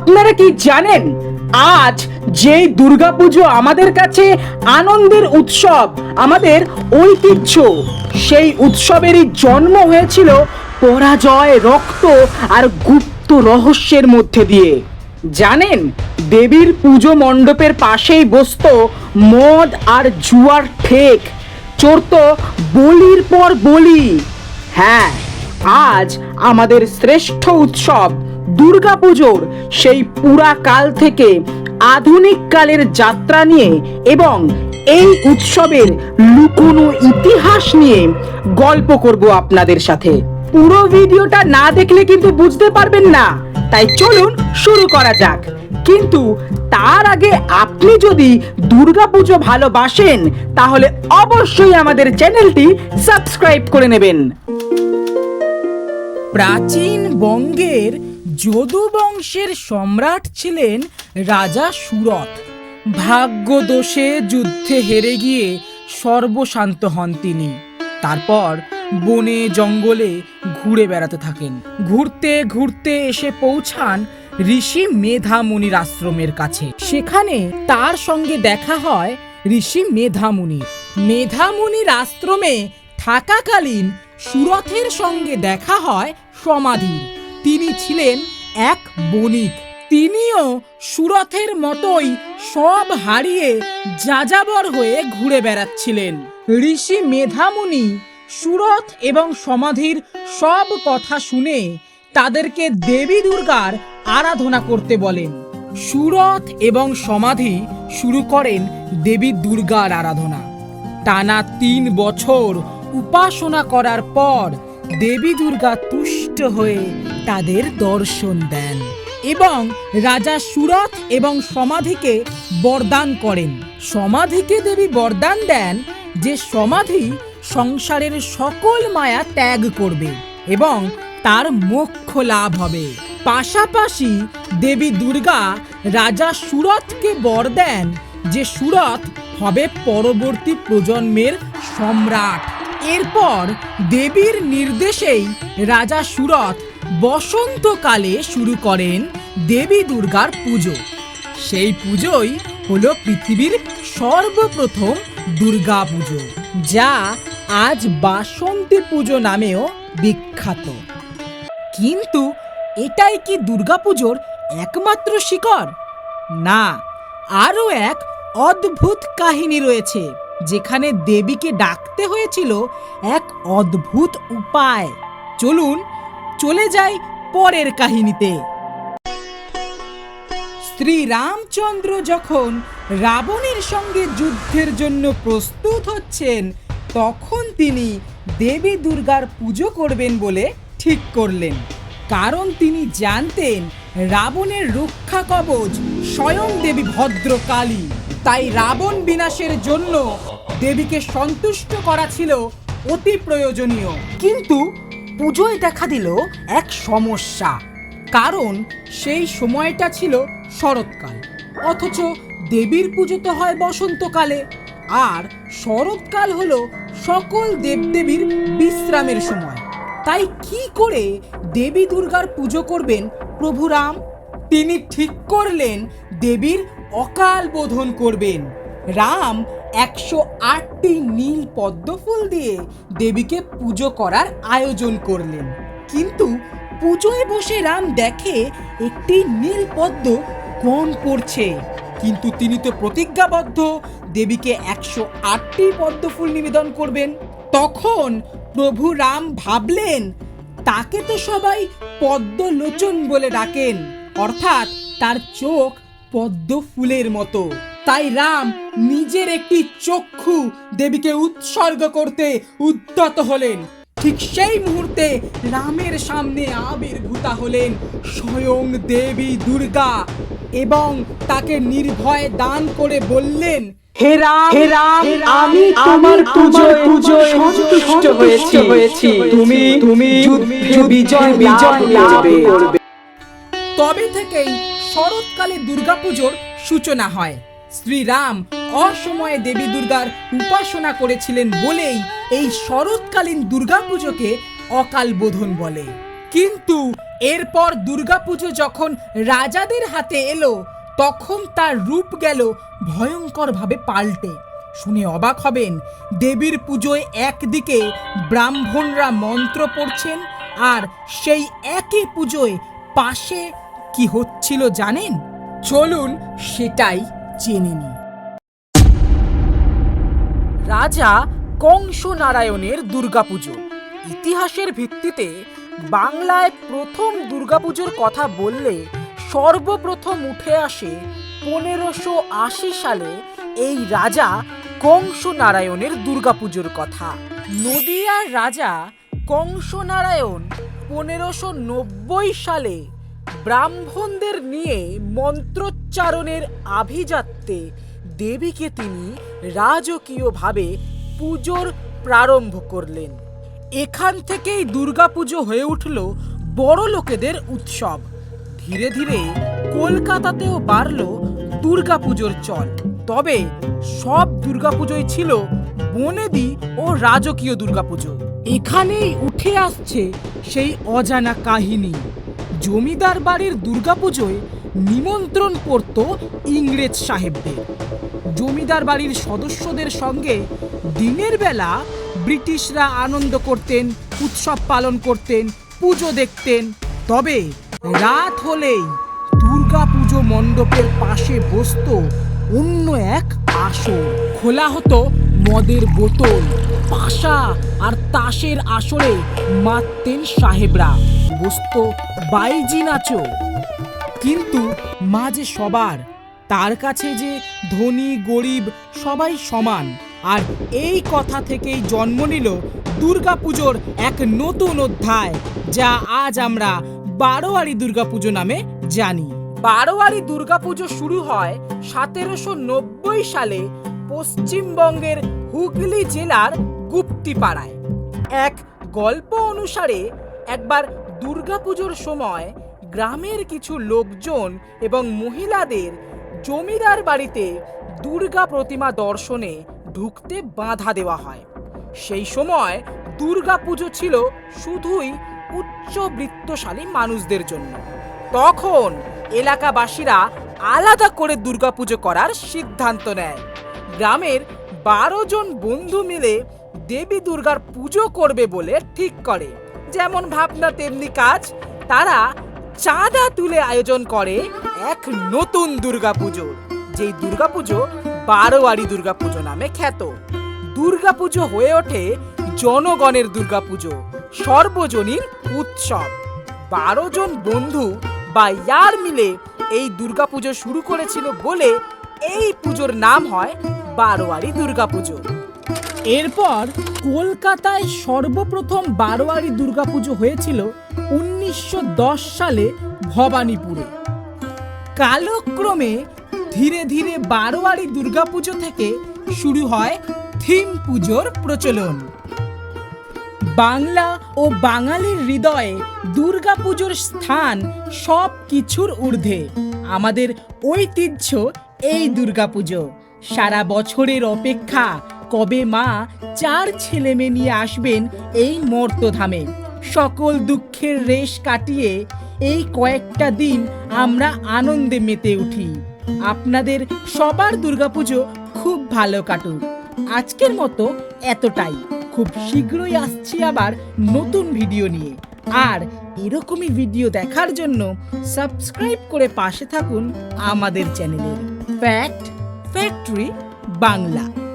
আপনারা কি জানেন? আজ যেই দুর্গাপুজো আমাদের কাছে আনন্দের উৎসব, আমাদের ঐতিহ্য, সেই উৎসবেরই জন্ম হয়েছিল পরাজয়, রক্ত আর গুপ্ত রহস্যের মধ্যে দিয়ে। জানেন, দেবীর পুজো মণ্ডপের পাশেই বসত মদ আর জুয়ার ঠেক, চড়ত বলির পর বলি। হ্যাঁ আজ আমাদের শ্রেষ্ঠ উৎসব দুর্গাপুজোর সেই পুরা কাল থেকে আধুনিক কালের যাত্রা নিয়ে এবং এই উৎসবের লুকোনো ইতিহাস নিয়ে গল্প করব আপনাদের সাথে। পুরো ভিডিওটা না দেখলে কিন্তু বুঝতে পারবেন না। তাই চলুন শুরু করা যাক। কিন্তু তার আগে আপনি যদি দুর্গাপুজো ভালোবাসেন, তাহলে অবশ্যই আমাদের চ্যানেলটি সাবস্ক্রাইব করে নেবেন। প্রাচীন বঙ্গের যদু বংশের সম্রাট ছিলেন রাজা সুরথ। ভাগ্য দোষে যুদ্ধে হেরে গিয়ে সর্বশান্ত হন তিনি। তারপর বনে জঙ্গলে ঘুরে বেড়াতে থাকেন। ঘুরতে ঘুরতে এসে পৌঁছান ঋষি মেধামুনির আশ্রমের কাছে। সেখানে তার সঙ্গে দেখা হয় ঋষি মেধামুনির মেধামুনির আশ্রমে থাকাকালীন সুরথের সঙ্গে দেখা হয় সমাধির। তিনি ছিলেন এক বণিক। তিনিও সুরথের মতোই সব হারিয়ে যাযাবর হয়ে ঘুরে বেড়াচ্ছিলেন। ঋষি মেধামুনি সুরথ এবং সমাধির সব কথা শুনে তাদেরকে দেবী দুর্গার আরাধনা করতে বলেন। সুরথ এবং সমাধি শুরু করেন দেবী দুর্গার আরাধনা। টানা তিন বছর উপাসনা করার পর দেবী দুর্গা তুষ্ট হয়ে তাদের দর্শন দেন এবং রাজা সুরথ এবং সমাধিকে বরদান করেন। সমাধিকে দেবী বরদান দেন যে সমাধি সংসারের সকল মায়া ত্যাগ করবে এবং তার মোক্ষ লাভ হবে। পাশাপাশি দেবী দুর্গা রাজা সুরথকে বর দেন যে সুরথ হবে পরবর্তী প্রজন্মের সম্রাট। এরপর দেবীর নির্দেশেই রাজা সুরথ বসন্তকালে শুরু করেন দেবী দুর্গার পুজো। সেই পুজোই হলো পৃথিবীর সর্বপ্রথম দুর্গা পুজো, যা আজ বাসন্তী পুজো নামেও বিখ্যাত। কিন্তু এটাই কি দুর্গাপুজোর একমাত্র শিকড় না, আরও এক অদ্ভুত কাহিনী রয়েছে। যেখানে দেবীকে ডাকতে হয়েছিল এক অদ্ভুত উপায়। চলুন, চলে যাই পরের কাহিনীতে। শ্রী রামচন্দ্র যখন রাবণের সঙ্গে যুদ্ধের জন্য প্রস্তুত হচ্ছেন, তখন তিনি দেবী দুর্গার পুজো করবেন বলে ঠিক করলেন। কারণ তিনি জানতেন রাবণের রক্ষা কবচ স্বয়ং দেবী ভদ্রকালী। তাই রাবণ বিনাশের জন্য দেবীকে সন্তুষ্ট করা ছিল অতি প্রয়োজনীয়। কিন্তু পুজোয় দেখা দিল এক সমস্যা, কারণ সেই সময়টা ছিল শরৎকাল। অথচ দেবীর পুজো তো হয় বসন্তকালে, আর শরৎকাল হলো সকল দেবদেবীর বিশ্রামের সময়। তাই কি করে দেবী দুর্গার পুজো করবেন প্রভু রাম তিনি ঠিক করলেন দেবীর অকাল বোধন করবেন। রাম একশো আটটি নীল পদ্মফুল দিয়ে দেবীকে পুজো করার আয়োজন করলেন। কিন্তু পুজোয় বসে রাম দেখে একটি নীল পদ্ম কম পড়ছে কিন্তু তিনি তো প্রতিজ্ঞাবদ্ধ, দেবীকে একশো আটটি পদ্মফুল নিবেদন করবেন। তখন প্রভু রাম ভাবলেন, তাকে তো সবাই পদ্মলোচন বলে ডাকেন। অর্থাৎ তার চোখ পদ্ম ফুলের মতো। তাই রাম নিজের একটি চক্ষু দেবীকে উৎসর্গ করতে উদ্যত হলেন। ঠিক সেই মুহূর্তে রামের সামনে আবির্ভূতা হলেন স্বয়ং দেবী দুর্গা এবং তাকে নির্ভয় দান করে বললেন হে রাম হে রাম আমি আমার পুজোয় পুজোয় সন্তুষ্ট হয়েছি। হয়েছি। তুমি তুমি যুদ্ধে বিজয় বিজয় করবে। তবে থেকেই শরৎকালে দুর্গাপুজোর সূচনা হয়। শ্রীরাম অসময়ে দেবী দুর্গার উপাসনা করেছিলেন বলেই এই শরৎকালীন দুর্গাপুজোকে অকাল বোধন বলে। কিন্তু এরপর দুর্গাপুজো যখন রাজাদের হাতে এলো, তখন তার রূপ গেল ভয়ঙ্করভাবে পাল্টে। শুনে অবাক হবেন, দেবীর পুজোয় একদিকে ব্রাহ্মণরা মন্ত্র পড়ছেন আর সেই একই পুজোয় পাশে কি হচ্ছিল জানেন? চলুন সেটাই জেনে নিই। রাজা কংস নারায়ণের দুর্গাপুজো। ইতিহাসের ভিত্তিতে বাংলায় প্রথম দুর্গাপুজোর কথা বললে সর্বপ্রথম উঠে আসে পনেরোশো আশি সালে এই রাজা কংস নারায়ণের দুর্গাপুজোর কথা। নদিয়ার রাজা কংস নারায়ণ পনেরোশো নব্বই সালে ব্রাহ্মণদের নিয়ে মন্ত্রোচ্চারণের আভিজাত্যে দেবীকে তিনি রাজকীয়ভাবে পুজোর প্রারম্ভ করলেন। এখান থেকেই দুর্গাপুজো হয়ে উঠল বড় লোকেদের উৎসব। ধীরে ধীরে কলকাতাতেও বাড়ল দুর্গাপুজোর চল। তবে সব দুর্গাপুজোই ছিল বনেদি ও রাজকীয় দুর্গাপুজো। এখানেই উঠে আসছে সেই অজানা কাহিনী। জমিদার বাড়ির দুর্গাপুজোয় নিমন্ত্রণ করত ইংরেজ সাহেবদের। জমিদার বাড়ির সদস্যদের সঙ্গে দিনের বেলা ব্রিটিশরা আনন্দ করতেন, উৎসব পালন করতেন, পুজো দেখতেন। তবে রাত হলেই দুর্গা পুজো মণ্ডপের পাশে বসত অন্য এক আসর। খোলা হতো মদের বোতল, পাশা আর তাসের আসরে মারতেন সাহেবরা। বসত বাইজি নাচো। কিন্তু মাঝে সবার, তার কাছে যে ধনী, গরিব সবাই সমান, আর এই কথা থেকেই জন্ম নিল দুর্গাপুজোর এক নতুন অধ্যায়, যা আজ আমরা বারোয়ারি দুর্গাপুজো নামে জানি। বারোয়ারি দুর্গাপুজো শুরু হয় সতেরোশো নব্বই সালে পশ্চিমবঙ্গের হুগলি জেলার গুপ্তিপাড়ায়। এক গল্প অনুসারে একবার দুর্গাপুজোর সময় গ্রামের কিছু লোকজন এবং মহিলাদের জমিদার বাড়িতে দুর্গা প্রতিমা দর্শনে ঢুকতে বাধা দেওয়া হয়। সেই সময় দুর্গাপুজো ছিল শুধুই উচ্চবৃত্তশালী মানুষদের জন্য। তখন এলাকাবাসীরা আলাদা করে দুর্গাপুজো করার সিদ্ধান্ত নেয়। গ্রামের বারো জন বন্ধু মিলে দেবী দুর্গার পুজো করবে বলে ঠিক করে। যেমন ভাবনা, তেমনি কাজ। তারা চাঁদা তুলে আয়োজন করে এক নতুন দুর্গাপুজো, যেই দুর্গাপুজো বারোয়ারি দুর্গাপুজো নামে খ্যাত। দুর্গাপুজো হয়ে ওঠে জনগণের দুর্গাপুজো, সর্বজনীন উৎসব। বারো জন বন্ধু বা ইয়ার মিলে এই দুর্গাপুজো শুরু করেছিল বলে এই পুজোর নাম হয় বারোয়ারি দুর্গাপুজো। এরপর কলকাতায় সর্বপ্রথম বারোয়ারি দুর্গাপুজো হয়েছিল উনিশশো দশ সালে ভবানীপুরে। কালক্রমে ধীরে ধীরে বারোয়ারি দুর্গাপুজো থেকে শুরু হয় থিম পুজোর প্রচলন। বাংলা ও বাঙালির হৃদয়ে দুর্গাপুজোর স্থান সব কিছুর ঊর্ধ্বে। আমাদের ঐতিহ্য এই দুর্গাপুজো। সারা বছরের অপেক্ষা কবে মা চার ছেলে মেয়ে নিয়ে আসবেন এই মর্তধামে? সকল দুঃখের রেশ কাটিয়ে এই কয়েকটা দিন আমরা আনন্দে মেতে উঠি। আপনাদের সবার দুর্গাপুজো খুব ভালো কাটুক। আজকের মতো এতটাই। খুব শীঘ্রই আসছি আবার নতুন ভিডিও নিয়ে। আর এরকমই ভিডিও দেখার জন্য সাবস্ক্রাইব করে পাশে থাকুন আমাদের চ্যানেলের ফ্যাক্ট ফ্যাক্টরি বাংলা।